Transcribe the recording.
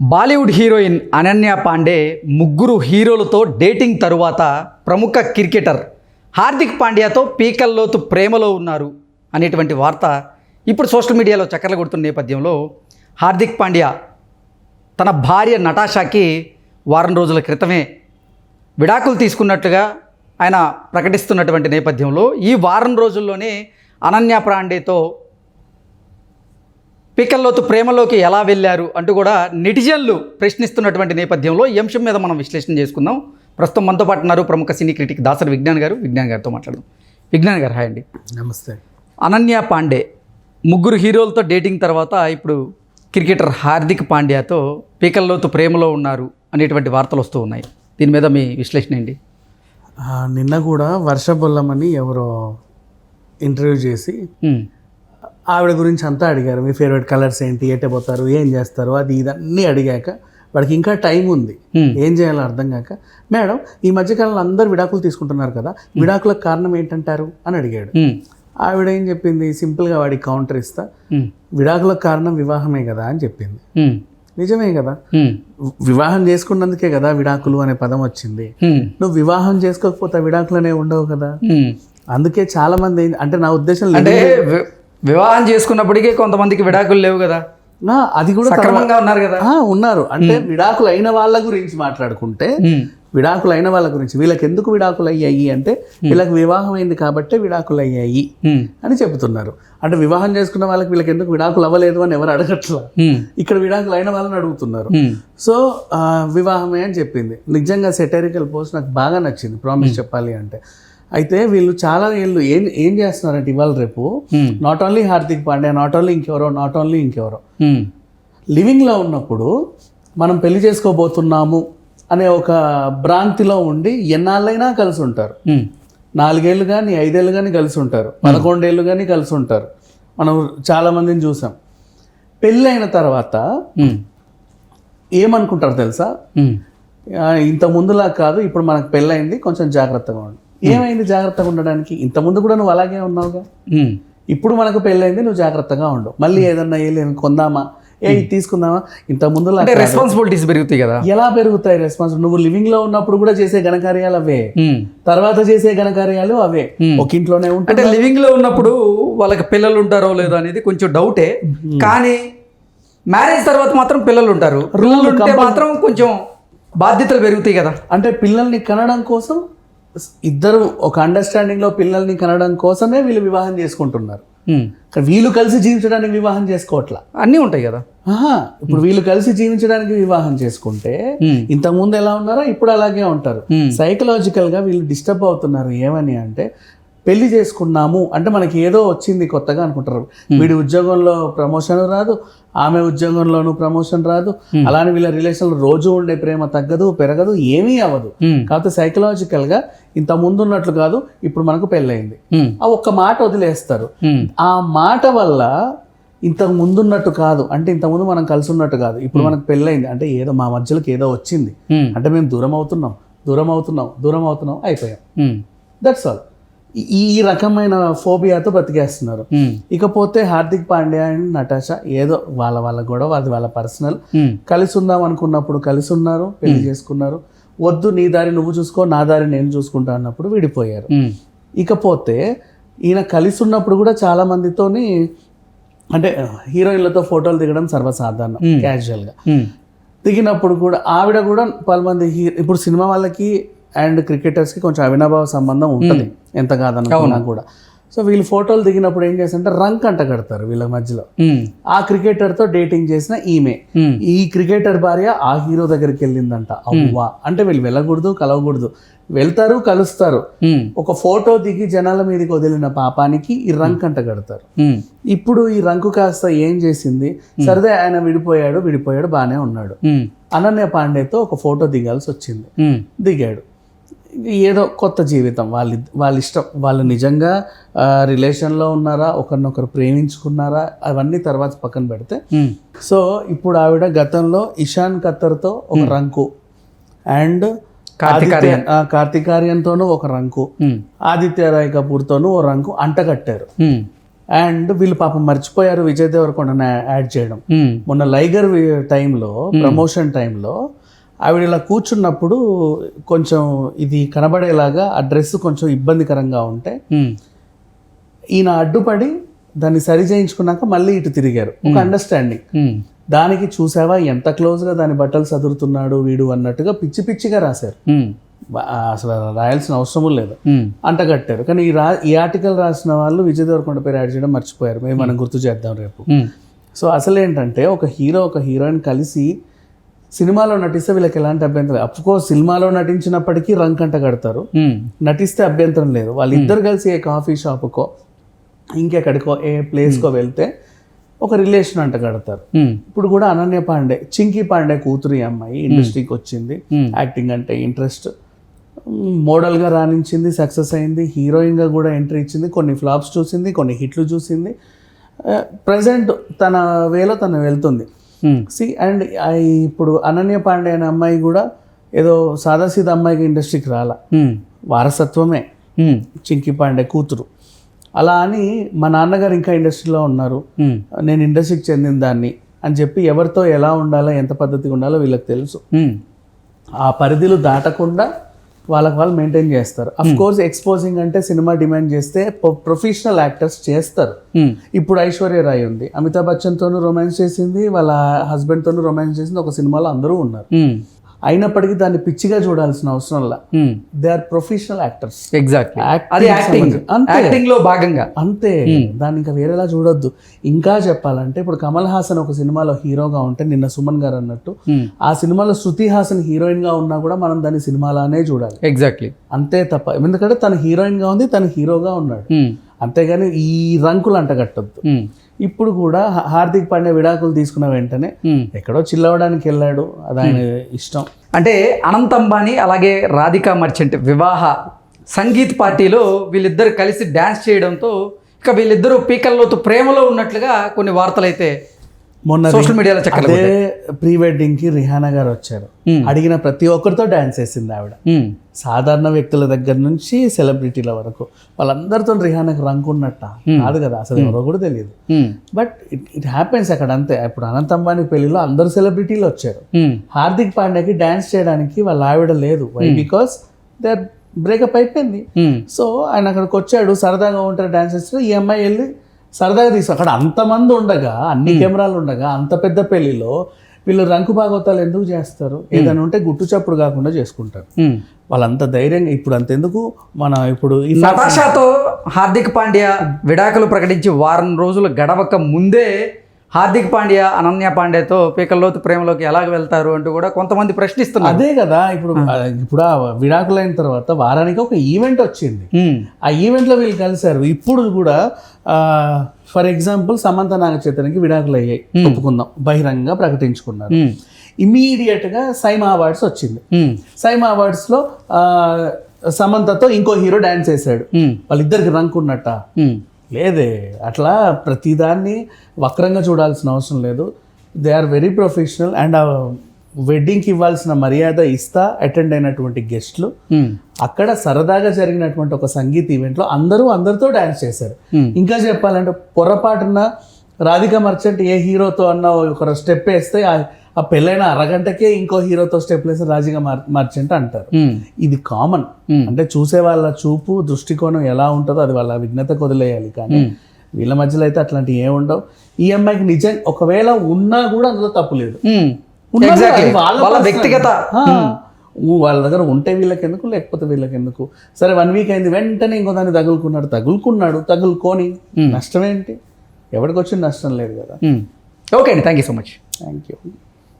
Bollywood heroine Ananya Pandey ముగ్గురు హీరోలతో dating తరువాత ప్రముఖ క్రికెటర్ హార్దిక్ పాండ్యాతో పీకల్లోతు ప్రేమలో ఉన్నారు అనేటువంటి వార్త ఇప్పుడు సోషల్ మీడియాలో చక్కర్లు కొడుతున్న నేపథ్యంలో హార్దిక్ పాండ్యా తన భార్య నటాషాకి వారం రోజుల క్రితమే విడాకులు తీసుకున్నట్లుగా ఆయన ప్రకటిస్తున్నటువంటి నేపథ్యంలో ఈ వారం రోజుల్లోనే అనన్య పాండేతో పికల్లోతు ప్రేమలోకి ఎలా వెళ్ళారు అంటూ కూడా నెటిజన్లు ప్రశ్నిస్తున్నటువంటి నేపథ్యంలో ఈ అంశం మీద మనం విశ్లేషణ చేసుకుందాం. ప్రస్తుతం మనతో పాటు ఉన్నారు ప్రముఖ సినీ క్రిటిక్ దాసరి విజ్ఞాన్ గారు. విజ్ఞాన్ గారితో మాట్లాడదాం. విజ్ఞాన్ గారు హాయ్ అండి. నమస్తే. అనన్య పాండే ముగ్గురు హీరోలతో డేటింగ్ తర్వాత ఇప్పుడు క్రికెటర్ హార్దిక్ పాండ్యాతో పీకల్లోతు ప్రేమలో ఉన్నారు అనేటువంటి వార్తలు వస్తూ ఉన్నాయి. దీని మీద మీ విశ్లేషణ ఏంటి? నిన్న కూడా వర్షబొల్లమని ఎవరో ఇంటర్వ్యూ చేసి ఆవిడ గురించి అంతా అడిగారు. మీ ఫేవరెట్ కలర్స్ ఏంటి? ఎట్టే పోతారు? ఏం చేస్తారు? అది ఇదన్నీ అడిగాక వాడికి ఇంకా టైం ఉంది. ఏం చేయాలో అర్థం కాక మేడం ఈ మధ్యకాలంలో అందరు విడాకులు తీసుకుంటున్నారు కదా విడాకులకు కారణం ఏంటంటారు? అని అడిగాడు. ఆవిడ ఏం చెప్పింది? సింపుల్గా వాడికి కౌంటర్ ఇస్తా. విడాకులకు కారణం వివాహమే కదా అని చెప్పింది. నిజమే కదా. వివాహం చేసుకున్నందుకే కదా విడాకులు అనే పదం వచ్చింది. నువ్వు వివాహం చేసుకోకపోతే విడాకులనే ఉండవు కదా. అందుకే చాలా మంది అంటే నా ఉద్దేశం అంటే వివాహం చేసుకున్నప్పటికీ కొంతమందికి విడాకులు లేవు కదా. అది కూడా సక్రమంగా ఉన్నారు కదా. ఉన్నారు. అంటే విడాకులు అయిన వాళ్ళ గురించి మాట్లాడుకుంటే విడాకులు అయిన వాళ్ళ గురించి వీళ్ళకి ఎందుకు విడాకులు అయ్యాయి అంటే వీళ్ళకి వివాహం అయింది కాబట్టి విడాకులు అయ్యాయి అని చెబుతున్నారు. అంటే వివాహం చేసుకున్న వాళ్ళకి వీళ్ళకి ఎందుకు విడాకులు అవ్వలేదు అని ఎవరు అడగట్లా? ఇక్కడ విడాకులు అయిన వాళ్ళని అడుగుతున్నారు. సో వివాహమే అని చెప్పింది. నిజంగా సెటరికల్ పోస్ట్ నాకు బాగా నచ్చింది. ప్రామిస్ చెప్పాలి అంటే. అయితే వీళ్ళు చాలా ఏళ్ళు ఏం ఏం చేస్తున్నారంటే ఇవాళ రేపు not only Hardik Pandya not only ఇంకెవరో నాట్ ఓన్లీ ఇంకెవరో. లివింగ్లో ఉన్నప్పుడు మనం పెళ్ళి చేసుకోబోతున్నాము అనే ఒక భ్రాంతిలో ఉండి ఎన్నాళ్ళైనా కలిసి ఉంటారు. నాలుగేళ్ళు కానీ ఐదేళ్ళు కానీ కలిసి ఉంటారు. పదకొండేళ్ళు కానీ కలిసి ఉంటారు. మనం చాలా మందిని చూసాం. పెళ్ళైన తర్వాత ఏమనుకుంటారు తెలుసా? ఇంత ముందులా కాదు ఇప్పుడు మనకు పెళ్ళైంది కొంచెం జాగ్రత్తగా ఉండు. ఏమైంది జాగ్రత్తగా ఉండడానికి? ఇంత ముందు కూడా నువ్వు అలాగే ఉన్నావుగా. ఇప్పుడు మనకు పెళ్ళైంది నువ్వు జాగ్రత్తగా ఉండు. మళ్ళీ ఏదన్నా ఏ లేదు కొందామా? ఏ తీసుకుందామా? ఇంత అంటే రెస్పాన్సిబిలిటీస్ పెరుగుతాయి కదా. ఎలా పెరుగుతాయి రెస్పాన్స్ నువ్వు లివింగ్లో ఉన్నప్పుడు కూడా చేసే ఘనకార్యాలు అవే. తర్వాత చేసే ఘనకార్యాలు అవే. ఒక ఇంట్లోనే ఉంటాయి అంటే లివింగ్లో ఉన్నప్పుడు వాళ్ళకి పిల్లలు ఉంటారో లేదో అనేది కొంచెం డౌటే కానీ మ్యారేజ్ తర్వాత మాత్రం పిల్లలు ఉంటారు. పిల్లలు ఉంటే మాత్రం కొంచెం బాధ్యతలు పెరుగుతాయి కదా. అంటే పిల్లల్ని కనడం కోసం ఇద్దరు ఒక అండర్స్టాండింగ్లో పిల్లల్ని కనడం కోసమే వీళ్ళు వివాహం చేసుకుంటున్నారు. వీళ్ళు కలిసి జీవించడానికి వివాహం చేసుకోవట్లా? అన్నీ ఉంటాయి కదా. ఇప్పుడు వీళ్ళు కలిసి జీవించడానికి వివాహం చేసుకుంటే ఉమ్. ఇంతకు ముందు ఎలా ఉన్నారో ఇప్పుడు అలాగే ఉంటారు. సైకలాజికల్గా వీళ్ళు డిస్టర్బ్ అవుతున్నారు. ఏమని అంటే పెళ్ళి చేసుకున్నాము అంటే మనకి ఏదో వచ్చింది కొత్తగా అనుకుంటారు. వీడి ఉద్యోగంలో ప్రమోషన్ రాదు ఆమె ఉద్యోగంలోనూ ప్రమోషన్ రాదు. అలానే వీళ్ళ రిలేషన్ రోజు ఉండే ప్రేమ తగ్గదు పెరగదు ఏమీ అవ్వదు. ఉమ్. కాకపోతే సైకలాజికల్గా ఇంత ముందు ఉన్నట్లు కాదు ఇప్పుడు మనకు పెళ్ళయింది. ఆ ఒక్క మాట వదిలేస్తారు. ఆ మాట వల్ల ఇంతకు ముందున్నట్టు కాదు అంటే ఇంత ముందు మనం కలిసి ఉన్నట్టు కాదు. ఇప్పుడు మనకు పెళ్ళైంది అంటే ఏదో మా మధ్యలోకి ఏదో వచ్చింది. అంటే మేము దూరం అవుతున్నాం దూరం అవుతున్నాం దూరం అవుతున్నాం అయిపోయాం. దట్స్ ఆల్ ఈ రకమైన ఫోబియాతో బతికేస్తున్నారు. ఇకపోతే హార్దిక్ పాండ్యా అండ్ నటాషా ఏదో వాళ్ళ వాళ్ళ గొడవ అది వాళ్ళ పర్సనల్. కలిసి ఉందాం అనుకున్నప్పుడు కలిసి ఉన్నారు పెళ్ళి చేసుకున్నారు వద్దు నీ దారి నువ్వు చూసుకో నా దారి నేను చూసుకుంటా అన్నప్పుడు విడిపోయారు. ఇకపోతే ఈయన కలిసి ఉన్నప్పుడు కూడా చాలా మందితోని అంటే హీరోయిన్లతో ఫోటోలు దిగడం సర్వసాధారణం. క్యాజువల్గా. దిగినప్పుడు కూడా ఆవిడ కూడా పలుమంది ఇప్పుడు సినిమా వాళ్ళకి అండ్ క్రికెటర్స్కి కొంచెం అవినాభావ సంబంధం ఉంటుంది. ఎంత కాదనుకున్నా కూడా. సో వీళ్ళు ఫోటోలు దిగినప్పుడు ఏం చేస్తారంటే రంక్ అంట కడతారు వీళ్ళ మధ్యలో. ఆ క్రికెటర్తో డేటింగ్ చేసిన ఈమె. ఈ క్రికెటర్ భార్య ఆ హీరో దగ్గరికి వెళ్ళిందంట. అవ్వా. అంటే వీళ్ళు వెళ్ళకూడదు కలవకూడదు. వెళ్తారు కలుస్తారు. ఒక ఫోటో దిగి జనాల మీదకి వదిలిన పాపానికి ఈ రంక్ అంట కడతారు. ఇప్పుడు ఈ రంకు కాస్త ఏం చేసింది? సరదే ఆయన విడిపోయాడు విడిపోయాడు బాగానే ఉన్నాడు. అనన్య పాండేతో ఒక ఫోటో దిగాల్సి వచ్చింది. దిగాడు. ఏదో కొత్త జీవితం. వాళ్ళ వాళ్ళ ఇష్టం. వాళ్ళు నిజంగా రిలేషన్లో ఉన్నారా ఒకరినొకరు ప్రేమించుకున్నారా అవన్నీ తర్వాత పక్కన పెడితే. సో ఇప్పుడు ఆవిడ గతంలో ఇషాన్ ఖత్తర్తో ఒక రంకు. అండ్ కార్తికార్యన్. కార్తికార్యన్తోనూ ఒక రంకు. ఆదిత్య రాయ్ కపూర్తోనూ ఓ రంకు. అంటగట్టారు. అండ్ వీళ్ళు పాపం మర్చిపోయారు విజయ్ దేవరకొండని యాడ్ చేయడం. మొన్న లైగర్ టైంలో ప్రమోషన్ టైంలో ఆవిడ ఇలా కూర్చున్నప్పుడు కొంచెం ఇది కనబడేలాగా ఆ డ్రెస్ కొంచెం ఇబ్బందికరంగా ఉంటే ఈయన అడ్డుపడి దాన్ని సరి చేయించుకున్నాక మళ్ళీ ఇటు తిరిగారు. ఒక అండర్స్టాండింగ్ దానికి చూసావా ఎంత క్లోజ్గా దాని బట్టలు సదురుతున్నాడు వీడు అన్నట్టుగా పిచ్చి పిచ్చిగా రాశారు. అసలు రాయాల్సిన అవసరం లేదు. అంటగట్టారు. కానీ ఈ రా ఈ ఆర్టికల్ రాసిన వాళ్ళు విజయ్ దేవరకొండ పేరు యాడ్ చేయడం మర్చిపోయారు. మేము మనం గుర్తు చేద్దాం రేపు. సో అసలు ఏంటంటే ఒక హీరో ఒక హీరోయిన్ కలిసి సినిమాలో నటిస్తే వీళ్ళకి ఎలాంటి అభ్యంతరం అఫ్ కోర్స్ సినిమాలో నటించినప్పటికీ రంక్ అంట కడతారు. నటిస్తే అభ్యంతరం లేదు. వాళ్ళిద్దరు కలిసి ఏ కాఫీ షాపుకో ఇంకెక్కడికో ఏ ప్లేస్కో వెళ్తే ఒక రిలేషన్ అంట కడతారు. ఇప్పుడు కూడా అనన్య పాండే చింకీ పాండే కూతురు అమ్మాయి ఇండస్ట్రీకి వచ్చింది. యాక్టింగ్ అంటే ఇంట్రెస్ట్. మోడల్గా రాణించింది సక్సెస్ అయింది హీరోయిన్గా కూడా ఎంట్రీ ఇచ్చింది కొన్ని ఫ్లాప్స్ చూసింది కొన్ని హిట్లు చూసింది. ప్రజెంట్ తన వేలో తను వెళ్తుంది. సి అండ్ ఇప్పుడు అనన్య పాండే అనే అమ్మాయి కూడా ఏదో సాదాసీద అమ్మాయికి ఇండస్ట్రీకి రాల. ఉమ్, వారసత్వమే. ఉమ్, చింకీ పాండే కూతురు. అలా అని మా నాన్నగారు ఇంకా ఇండస్ట్రీలో ఉన్నారు. నేను ఇండస్ట్రీకి చెందిన దాన్ని అని చెప్పి ఎవరితో ఎలా ఉండాలో ఎంత పద్ధతిగా ఉండాలో వీళ్ళకి తెలుసు. ఆ పరిధిలు దాటకుండా వాళ్ళకి వాళ్ళు మెయింటైన్ చేస్తారు. అఫ్ కోర్స్ ఎక్స్పోజింగ్ అంటే సినిమా డిమాండ్ చేస్తే ప్రొఫెషనల్ యాక్టర్స్ చేస్తారు. ఉమ్, ఇప్పుడు ఐశ్వర్య రాయ్ ఉంది. అమితాబ్ బచ్చన్తోనూ రొమాన్స్ చేసింది వాళ్ళ హస్బెండ్తోనూ రొమాన్స్ చేసింది ఒక సినిమాలో అందరూ ఉన్నారు. ఉమ్, అయినప్పటికీ దాన్ని పిచ్చిగా చూడాల్సిన అవసరం లా. They are professional actors exactly అది యాక్టింగ్. యాక్టింగ్లో భాగంగా. అంతే. దాన్ని ఇంకా వేరేలా చూడొద్దు. ఇంకా చెప్పాలంటే ఇప్పుడు కమల్ హాసన్ ఒక సినిమాలో హీరోగా ఉంటే నిన్న సుమన్ గారు అన్నట్టు ఉమ్, ఆ సినిమాలో శృతి హాసన్ హీరోయిన్గా ఉన్నా కూడా మనం దాన్ని సినిమాలానే చూడాలి. ఎగ్జాక్ట్లీ అంతే తప్ప. ఎందుకంటే తను హీరోయిన్గా ఉంది తను హీరోగా ఉన్నాడు. ఉమ్, అంతేగాని ఈ రంకులు అంటగట్టద్దు. ఇప్పుడు కూడా హార్దిక్ పాండే విడాకులు తీసుకున్న వెంటనే. ఎక్కడో చిల్లవడానికి వెళ్ళాడు. అది ఆయన ఇష్టం. అంటే అనంత్ అంబానీ అలాగే రాధికా మర్చెంట్ వివాహ సంగీత్ పార్టీలో వీళ్ళిద్దరు కలిసి డ్యాన్స్ చేయడంతో ఇక వీళ్ళిద్దరూ పీకల్లోతు ప్రేమలో ఉన్నట్లుగా కొన్ని వార్తలు అయితే మొన్న సోషల్ మీడియాలో అదే ప్రీ వెడ్డింగ్కి రిహానా గారు వచ్చారు. అడిగిన ప్రతి ఒక్కరితో డాన్స్ వేసింది ఆవిడ. సాధారణ వ్యక్తుల దగ్గర నుంచి సెలబ్రిటీల వరకు. వాళ్ళందరితో రిహానాకి రంకు ఉన్నట్ట. కాదు కదా అసలు ఎవరో కూడా తెలియదు. బట్ ఇట్ ఇట్ హ్యాపెన్స్ అక్కడ అంతే. ఇప్పుడు అనంత్ అంబానీ పెళ్ళిలో అందరు సెలబ్రిటీలు వచ్చారు. హార్దిక్ పాండ్యాకి డాన్స్ చేయడానికి వాళ్ళ ఆవిడ లేదు. వై బికాస్ దే బ్రేకప్ అయిపోయింది. సో ఆయన అక్కడికి వచ్చాడు సరదాగా ఉంటారు డాన్స్ చేస్తే ఈ అమ్మాయి వెళ్ళి సరదాగా తీసు అక్కడ అంతమంది ఉండగా అన్ని కెమెరాలు ఉండగా అంత పెద్ద పెళ్ళిలో వీళ్ళు రంకు భాగవతాలు ఎందుకు చేస్తారు? ఏదైనా ఉంటే గుట్టు చప్పుడు కాకుండా చేసుకుంటారు. వాళ్ళంత ధైర్యంగా ఇప్పుడు అంతెందుకు? మన ఇప్పుడు ఈ నటాషాతో హార్దిక్ పాండ్యా విడాకులు ప్రకటించి వారం రోజులు గడవక ముందే హార్దిక్ పాండ్యా అనన్య పాండ్యాతో పీకల్లోతు ప్రేమలోకి ఎలాగ వెళ్తారు అంటూ కూడా కొంతమంది ప్రశ్నిస్తున్నారు. అదే కదా ఇప్పుడు ఇప్పుడు ఆ విడాకులైన తర్వాత వారానికి ఒక ఈవెంట్ వచ్చింది. ఆ ఈవెంట్లో వీళ్ళు కలిశారు. ఇప్పుడు కూడా ఫర్ ఎగ్జాంపుల్ సమంత నాగ చైతన్యకి విడాకులు అయ్యాయి ఒప్పుకుందాం. బహిరంగంగా ప్రకటించుకున్నారు. ఇమీడియట్గా సైమా అవార్డ్స్ వచ్చింది. సైమా అవార్డ్స్లో సమంతతో ఇంకో హీరో డాన్స్ వేశాడు ఉమ్, వాళ్ళిద్దరికి రంక్ ఉన్నట్ట ఉమ్, లేదే. అట్లా ప్రతిదాన్ని వక్రంగా చూడాల్సిన అవసరం లేదు. They are very professional and ఆ వెడ్డింగ్కి ఇవ్వాల్సిన మర్యాద ఇస్తా అటెండ్ అయినటువంటి గెస్ట్లు ఉమ్, అక్కడ సరదాగా జరిగినటువంటి ఒక సంగీత్ ఈవెంట్లో అందరూ అందరితో డాన్స్ చేశారు. Hmm. ఇంకా చెప్పాలంటే పొరపాటున రాధిక మర్చెంట్ ఏ హీరోతో అన్న ఒక స్టెప్ వేస్తే ఆ- పెళ్ళైన అరగంటకే ఇంకో హీరోతో స్టెప్ వేస్తే రాధిక మర్ మర్చెంట్ అంటారు. ఇది కామన్. అంటే చూసే వాళ్ళ చూపు దృష్టికోణం ఎలా ఉంటుందో అది వాళ్ళ విఘ్నతకు వదిలేయాలి కానీ వీళ్ళ మధ్యలో అయితే అట్లాంటివి ఏమి ఉండవు. ఈ అమ్మాయికి నిజం ఒకవేళ ఉన్నా కూడా అందులో తప్పు లేదు. వాళ్ళ. వ్యక్తిగత. వాళ్ళ దగ్గర ఉంటే వీళ్ళకి ఎందుకు లేకపోతే వీళ్ళకి ఎందుకు సరే వన్ వీక్ అయింది వెంటనే ఇంకో దాన్ని తగులుకున్నాడు తగులుకున్నాడు తగులుకొని నష్టం ఏంటి ఎవరికి వచ్చిన నష్టం లేదు కదా. ఓకే అండి thank you so much. Thank you.